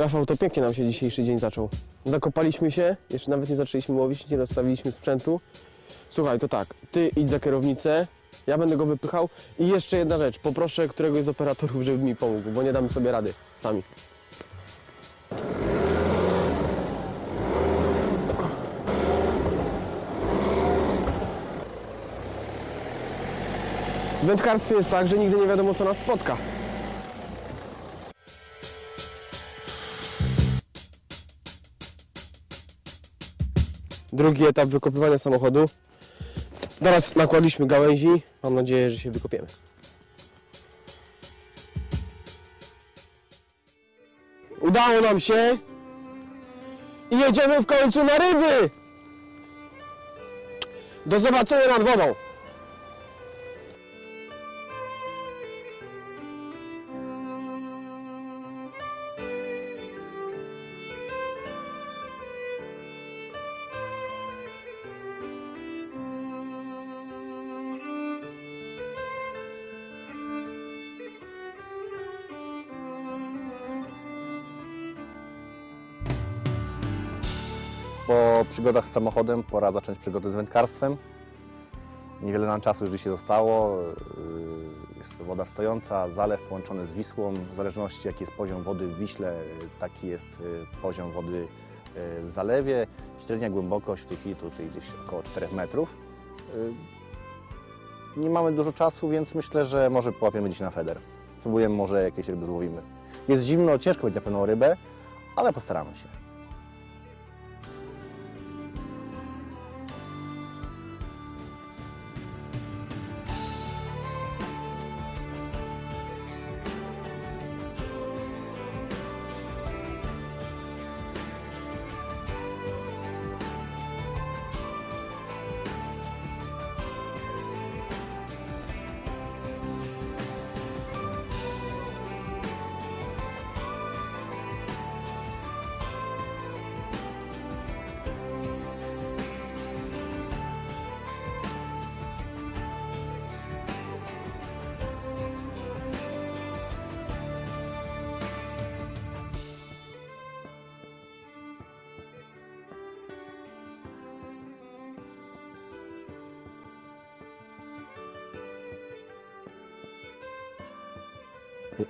Rafał, to pięknie nam się dzisiejszy dzień zaczął. Zakopaliśmy się, jeszcze nawet nie zaczęliśmy łowić, nie rozstawiliśmy sprzętu. Słuchaj, to tak, ty idź za kierownicę, ja będę go wypychał i jeszcze jedna rzecz, poproszę któregoś z operatorów, żeby mi pomógł, bo nie damy sobie rady sami. W wędkarstwie jest tak, że nigdy nie wiadomo co nas spotka. Drugi etap wykopywania samochodu. Teraz nakładliśmy gałęzi. Mam nadzieję, że się wykopiemy. Udało nam się. I jedziemy w końcu na ryby. Do zobaczenia nad wodą. Przygodach z samochodem pora zacząć przygody z wędkarstwem. Niewiele nam czasu już dzisiaj zostało. Yy, Jest woda stojąca, zalew połączony z Wisłą. W zależności jaki jest poziom wody w Wiśle, yy, taki jest yy, poziom wody w zalewie. Średnia głębokość w tej chwili tutaj gdzieś około 4 metrów. Nie mamy dużo czasu, więc myślę, że może połapiemy dziś na feder. Spróbujemy, może jakieś ryby złowimy. Jest zimno, ciężko będzie na pewno rybę, ale postaramy się.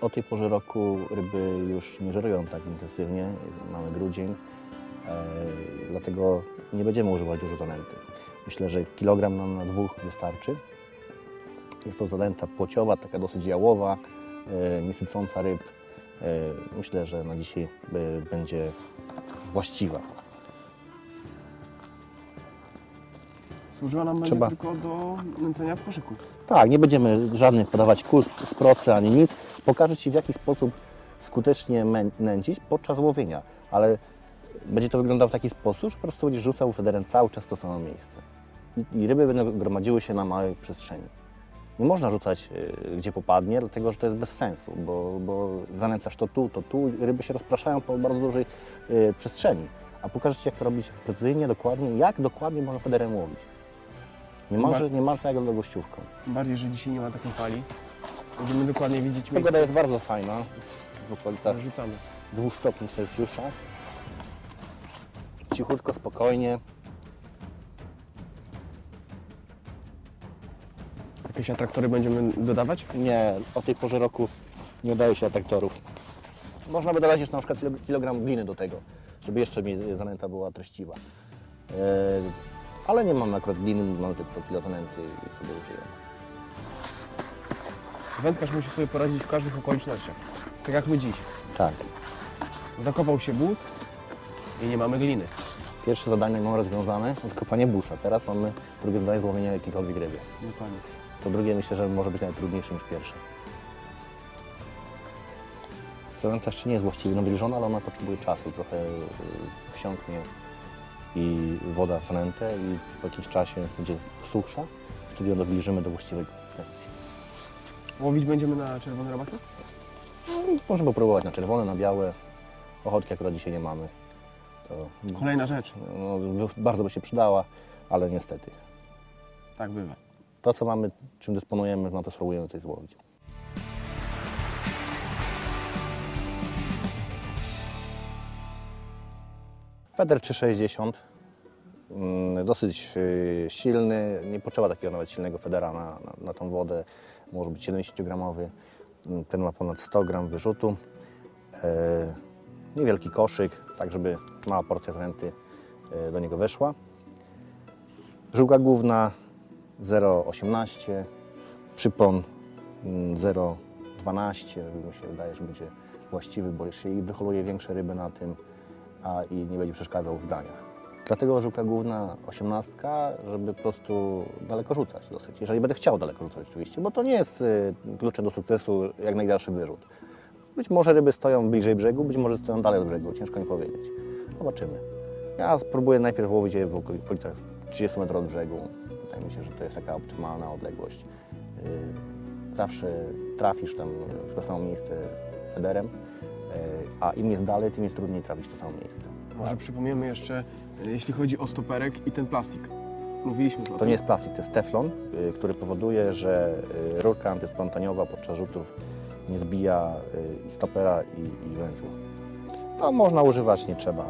O tej porze roku ryby już nie żerują tak intensywnie, mamy grudzień, e, dlatego nie będziemy używać dużo zanęty. Myślę, że kilogram nam na dwóch wystarczy. Jest to zanęta płociowa, taka dosyć jałowa, e, niesycąca ryb. E, myślę, że na dzisiaj będzie właściwa. Służyła nam Trzeba. tylko do nęcenia w koszyku. Tak, nie będziemy żadnych podawać kul z procy ani nic. Pokażę Ci w jaki sposób skutecznie nęcić podczas łowienia, ale będzie to wyglądało w taki sposób, że po prostu będziesz rzucał federem cały czas to samo miejsce. I, I ryby będą gromadziły się na małej przestrzeni. Nie można rzucać y, gdzie popadnie, dlatego że to jest bez sensu, bo, bo zanęcasz to tu, to tu, i ryby się rozpraszają po bardzo dużej y, przestrzeni. A pokażę Ci, jak to robić precyzyjnie, dokładnie, jak dokładnie można federem łowić. Nie może, nie można jak gościówką. Tym bardziej, że dzisiaj nie ma takiej fali. Będziemy dokładnie widzieć Pogoda miejsce, jest bardzo fajna, w okolicach rzucamy. 2 stopni Celsjusza. Cichutko, spokojnie. Jakieś atraktory będziemy dodawać? Nie, o tej porze roku nie daje się atraktorów. Można by dodać jeszcze na przykład kilo- kilogram gliny do tego, żeby jeszcze mi zanęta była treściwa. E, ale nie mam akurat gliny, mam tylko kilo zanęty i sobie użyję. Wędkarz musi sobie poradzić w każdych okolicznościach. Tak jak my dziś. Tak. Zakopał się bus i nie mamy gliny. Pierwsze zadanie mam rozwiązane, odkopanie busa. Teraz mamy drugie zadanie złowienia jakiejkolwiek ryby. Dokładnie. To drugie myślę, że może być nawet trudniejsze niż pierwsze. Zanęta jeszcze nie jest właściwie nawilżona, ale ona potrzebuje czasu. Trochę y, wsiąknie i woda w i po jakimś czasie będzie suchsza. Wtedy ją nawilżymy do właściwej konsystencji. Łowić będziemy na czerwone robaki? Możemy popróbować na czerwone, na białe. Ochotki akurat dzisiaj nie mamy. To, Kolejna rzecz. no, bardzo by się przydała, ale niestety. Tak bywa. To, co mamy, czym dysponujemy, no to spróbujemy coś złowić. Feder 360, mm, dosyć y, silny, nie potrzeba takiego nawet silnego federa na, na, na tą wodę, może być 70-gramowy, Mm, ten ma ponad 100 gram wyrzutu, e, niewielki koszyk, tak żeby mała porcja zręty e, do niego weszła. Żyłka główna 0,18, przypon mm, 0,12, mi się wydaje, że będzie właściwy, bo się i wyholuje większe ryby na tym, a i nie będzie przeszkadzał w braniach. Dlatego żyłka główna 18, żeby po prostu daleko rzucać dosyć. Jeżeli będę chciał daleko rzucać oczywiście, bo to nie jest y, kluczem do sukcesu jak najdalszy wyrzut. Być może ryby stoją bliżej brzegu, być może stoją dalej od brzegu, ciężko mi powiedzieć. Zobaczymy. Ja spróbuję najpierw łowić je w okoli- w okolicach 30 metrów od brzegu. Wydaje mi się, że to jest taka optymalna odległość. Yy, Zawsze trafisz tam w to samo miejsce federem, a im jest dalej, tym jest trudniej trafić to samo miejsce. Może przypomniemy jeszcze, y, jeśli chodzi o stoperek i ten plastik. Mówiliśmy o To tym. nie jest plastik, to jest teflon, y, który powoduje, że rurka antysplątaniowa podczas rzutów nie zbija stopera i, i węzła. To można używać, nie trzeba.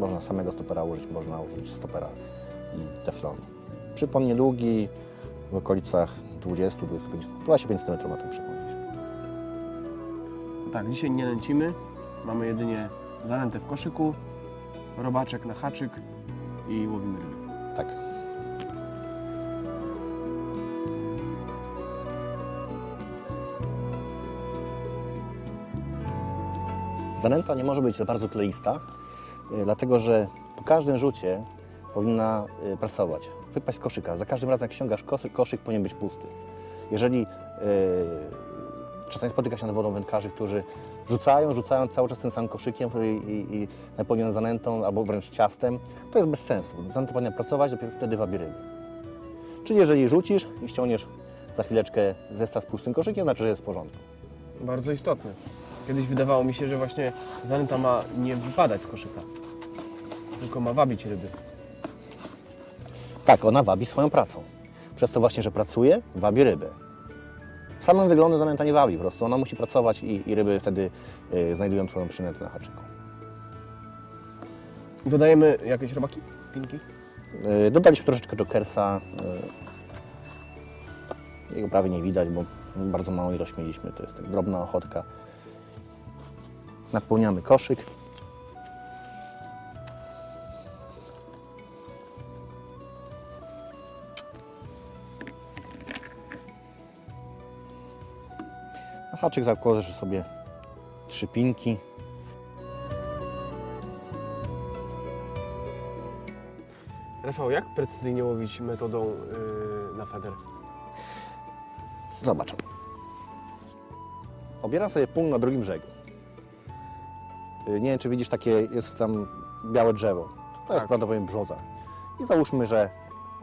Można samego stopera użyć, można użyć stopera i teflonu. Przypon niedługi, w okolicach 20, 25, 25 cm ma ten przypon. Tak, dzisiaj nie nęcimy. Mamy jedynie zanętę w koszyku, robaczek na haczyk i łowimy ryby. Tak. Zanęta nie może być bardzo kleista, y, dlatego że po każdym rzucie powinna y, pracować. Wypaść z koszyka. Za każdym razem jak ściągasz koszyk, koszyk powinien być pusty. Jeżeli y, czasami spotyka się nad wodą wędkarzy, którzy rzucają, rzucają cały czas tym samym koszykiem i, i, i napełnionym zanętą albo wręcz ciastem, to jest bez sensu. Zanęta powinna pracować, dopiero wtedy wabi ryby. Czyli jeżeli rzucisz i ściągniesz za chwileczkę zestaw z pustym koszykiem, znaczy, że jest w porządku. Bardzo istotne. Kiedyś wydawało mi się, że właśnie zanęta ma nie wypadać z koszyka, tylko ma wabić ryby. Tak, ona wabi swoją pracą. Przez to właśnie, że pracuje, wabi rybę. Samym wyglądem zanęta nie wabi, po prostu ona musi pracować i, i ryby wtedy y, znajdują swoją przynętę na haczyku. Dodajemy jakieś robaki? Pinki? Y, Dodaliśmy troszeczkę jokersa. y, Jego prawie nie widać, bo bardzo małą ilość mieliśmy. To jest tak drobna ochotka. Napełniamy koszyk. Haczyk zakładasz sobie trzy pinki. Rafał, jak precyzyjnie łowić metodą yy, na feder? Zobacz. Obieram sobie punkt na drugim brzegu. Y, Nie wiem, czy widzisz, takie jest tam białe drzewo. To jest Tak. prawdopodobnie brzoza. I załóżmy, że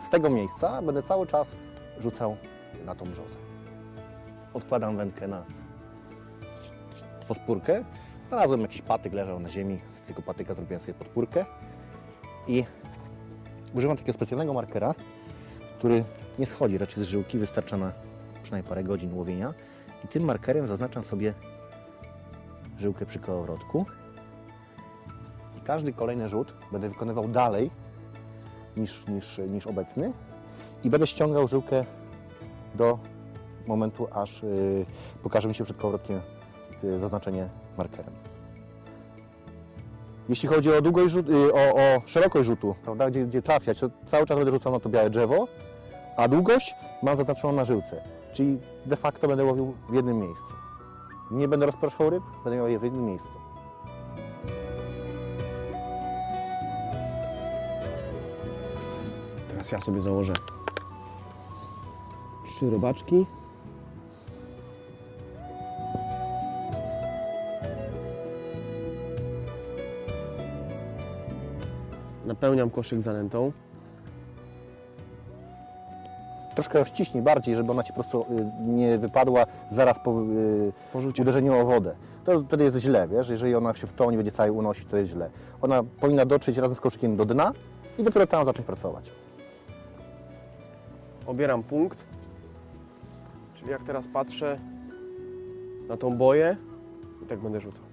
z tego miejsca będę cały czas rzucał na tą brzozę. Odkładam wędkę na podpórkę. Znalazłem jakiś patyk, leżał na ziemi. Z tego patyka zrobiłem sobie podpórkę. I używam takiego specjalnego markera, który nie schodzi raczej z żyłki, wystarcza na przynajmniej parę godzin łowienia. I tym markerem zaznaczam sobie żyłkę przy kołowrotku. I każdy kolejny rzut będę wykonywał dalej niż, niż, niż obecny i będę ściągał żyłkę do momentu, aż yy, pokaże mi się przed kołowrotkiem zaznaczenie markerem. Jeśli chodzi o długość rzut, yy, o, o szerokość rzutu, prawda, gdzie, gdzie trafiać, to cały czas będę rzucał na to białe drzewo, a długość mam zaznaczoną na żyłce, czyli de facto będę łowił w jednym miejscu. Nie będę rozpraszał ryb, będę miał je w jednym miejscu. Teraz ja sobie założę trzy robaczki. Napełniam koszyk zanętą. Troszkę ją ściśnij bardziej, żeby ona Ci po prostu y, nie wypadła zaraz po y, Po rzucie. uderzeniu o wodę. To wtedy jest źle, wiesz, jeżeli ona się w to nie będzie całej unosić, to jest źle. Ona powinna dotrzeć razem z koszykiem do dna i dopiero tam zacząć pracować. Obieram punkt. Czyli jak teraz patrzę na tą boję, i tak będę rzucał.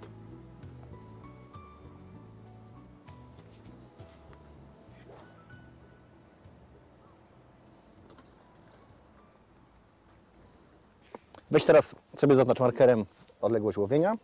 Weź teraz sobie zaznacz markerem odległość łowienia.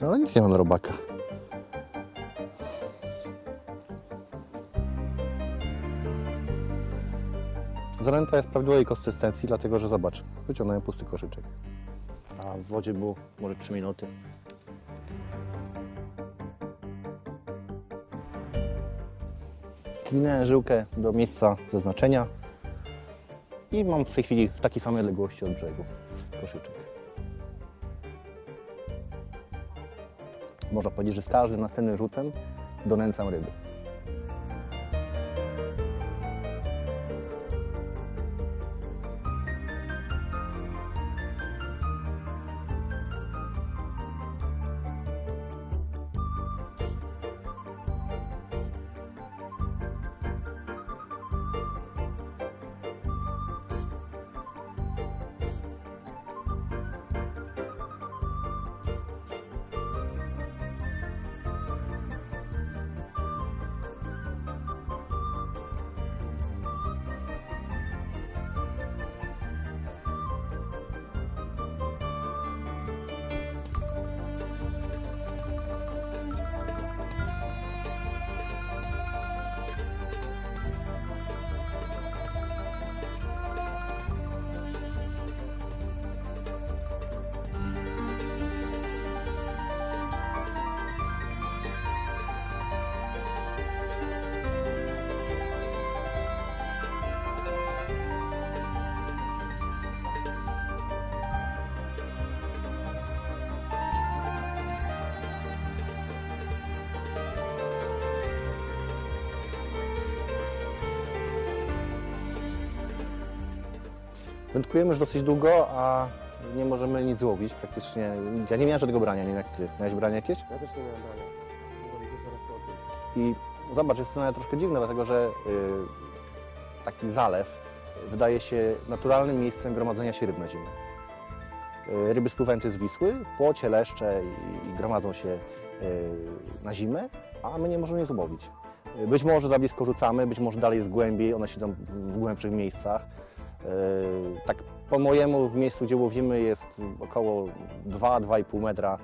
Ale nic nie ma na robaka. Zanęta jest prawidłowej konsystencji, dlatego że zobacz, wyciągnąłem pusty koszyczek. A w wodzie było może 3 minuty. Zwinęłem żyłkę do miejsca zaznaczenia i mam w tej chwili w takiej samej odległości od brzegu koszyczek. Można powiedzieć, że z każdym następnym rzutem donęcam ryby. Wędkujemy już dosyć długo, a nie możemy nic złowić praktycznie. Ja nie miałem żadnego brania, nie wiem jak ty. Miałeś branie jakieś? Ja też nie miałem brania. I zobacz, jest to nawet troszkę dziwne, dlatego że y, taki zalew wydaje się naturalnym miejscem gromadzenia się ryb na zimę. Y, ryby spływające z Wisły, płocie, leszcze i, i gromadzą się y, na zimę, a my nie możemy je złowić. Y, Być może za blisko rzucamy, być może dalej jest głębiej, one siedzą w głębszych miejscach. Y, Tak po mojemu w miejscu, gdzie łowimy jest około 2-2,5 metra,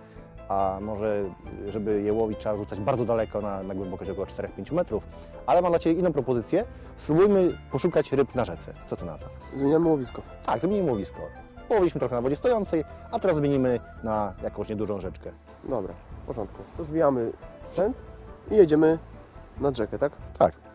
a może żeby je łowić trzeba rzucać bardzo daleko na, na głębokość około 4-5 metrów. Ale mam dla Ciebie inną propozycję. Spróbujmy poszukać ryb na rzece. Co Ty na to? Zmieniamy łowisko. Tak, zmienimy łowisko. Połowiliśmy trochę na wodzie stojącej, a teraz zmienimy na jakąś niedużą rzeczkę. Dobra, w porządku. Rozwijamy sprzęt i jedziemy nad rzekę, tak? Tak.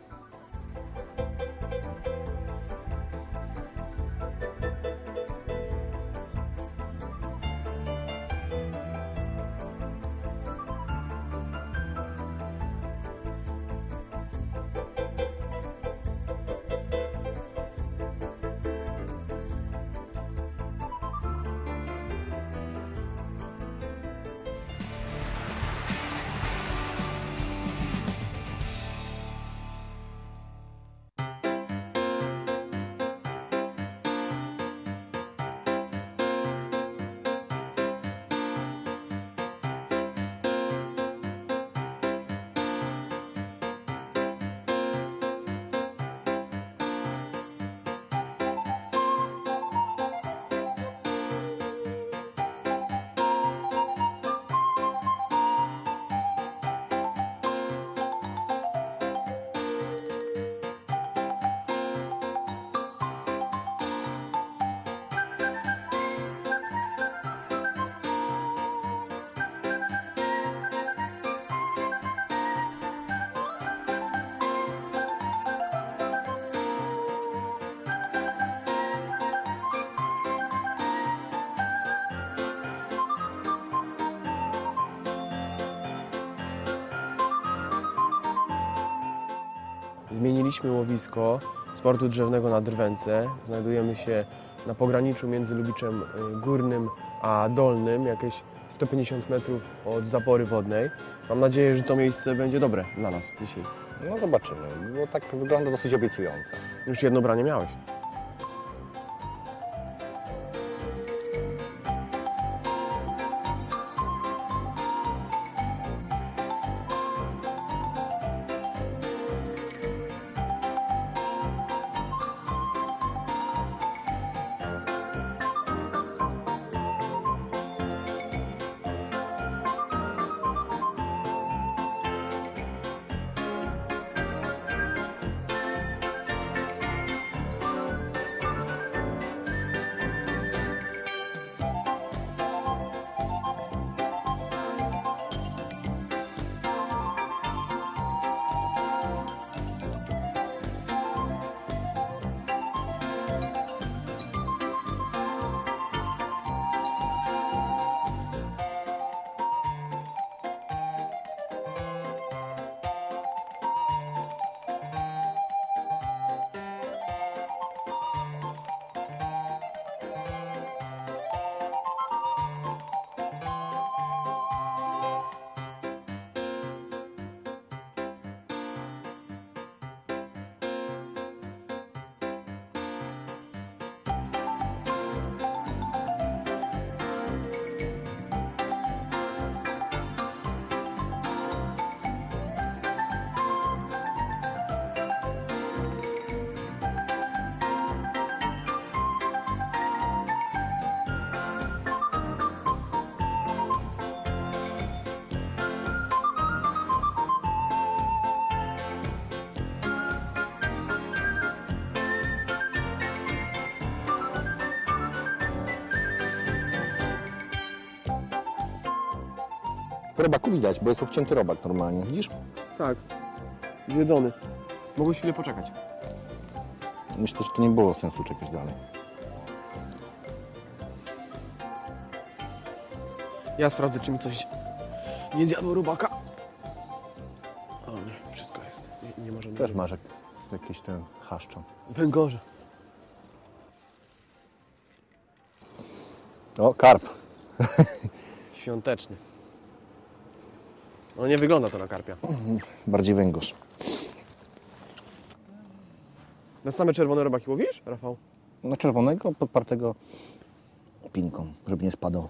Zmieniliśmy łowisko sportu drzewnego na Drwęce. Znajdujemy się na pograniczu między Lubiczem y, Górnym a Dolnym, jakieś 150 metrów od zapory wodnej. Mam nadzieję, że to miejsce będzie dobre dla nas dzisiaj. No zobaczymy, bo tak wygląda dosyć obiecująco. Już jedno branie miałeś. Robaku widać, bo jest obcięty robak normalnie, widzisz? Tak. Zjedzony. Mogłeś chwilę poczekać. Myślę, że to nie było sensu czekać dalej. Ja sprawdzę, czy mi coś nie zjadło robaka. O nie, wszystko jest. Nie, nie możemy. Też masz jak, jakiś ten chaszczą. Węgorze. O, karp. Świąteczny. No nie wygląda to na karpia. Bardziej węgorz. Na same czerwone robaki łowisz, Rafał? Na czerwonego, podpartego pinką, żeby nie spadał.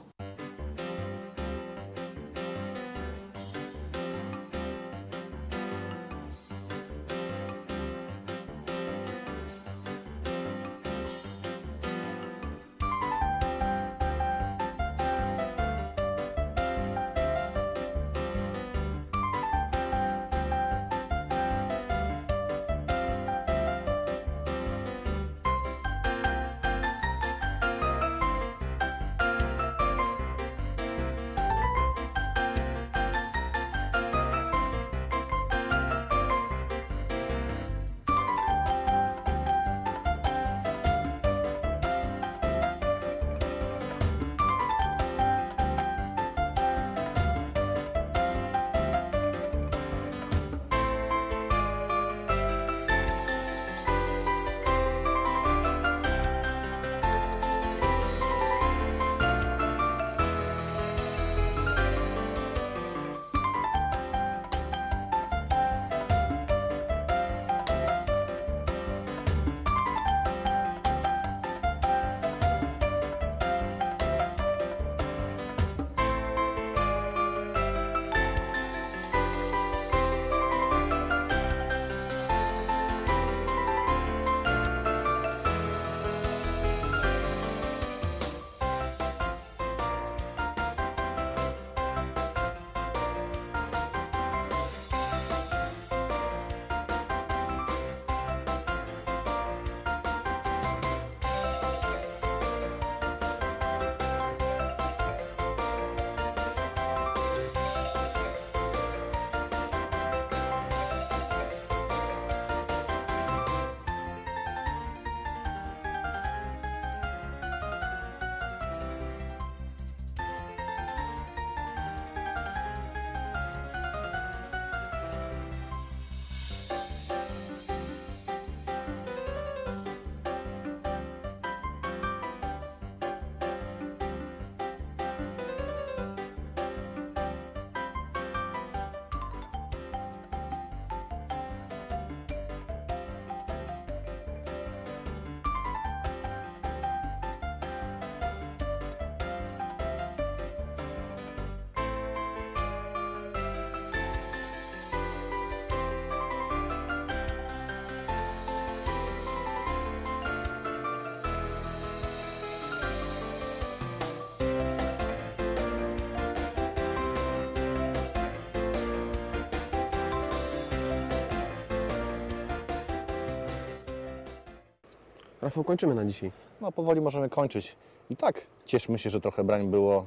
Rafał, kończymy na dzisiaj. No powoli możemy kończyć. I tak cieszmy się, że trochę brań było,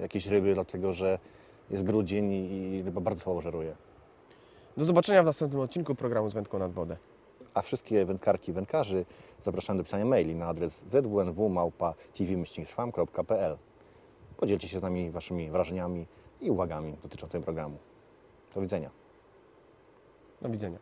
jakieś ryby, dlatego że jest grudzień i ryba bardzo słabo żeruje. Do zobaczenia w następnym odcinku programu z Wędką nad wodę. A wszystkie wędkarki i wędkarzy zapraszam do pisania maili na adres zwnw.tvmyślniktrwam.pl Podzielcie się z nami Waszymi wrażeniami i uwagami dotyczącymi programu. Do widzenia. Do widzenia.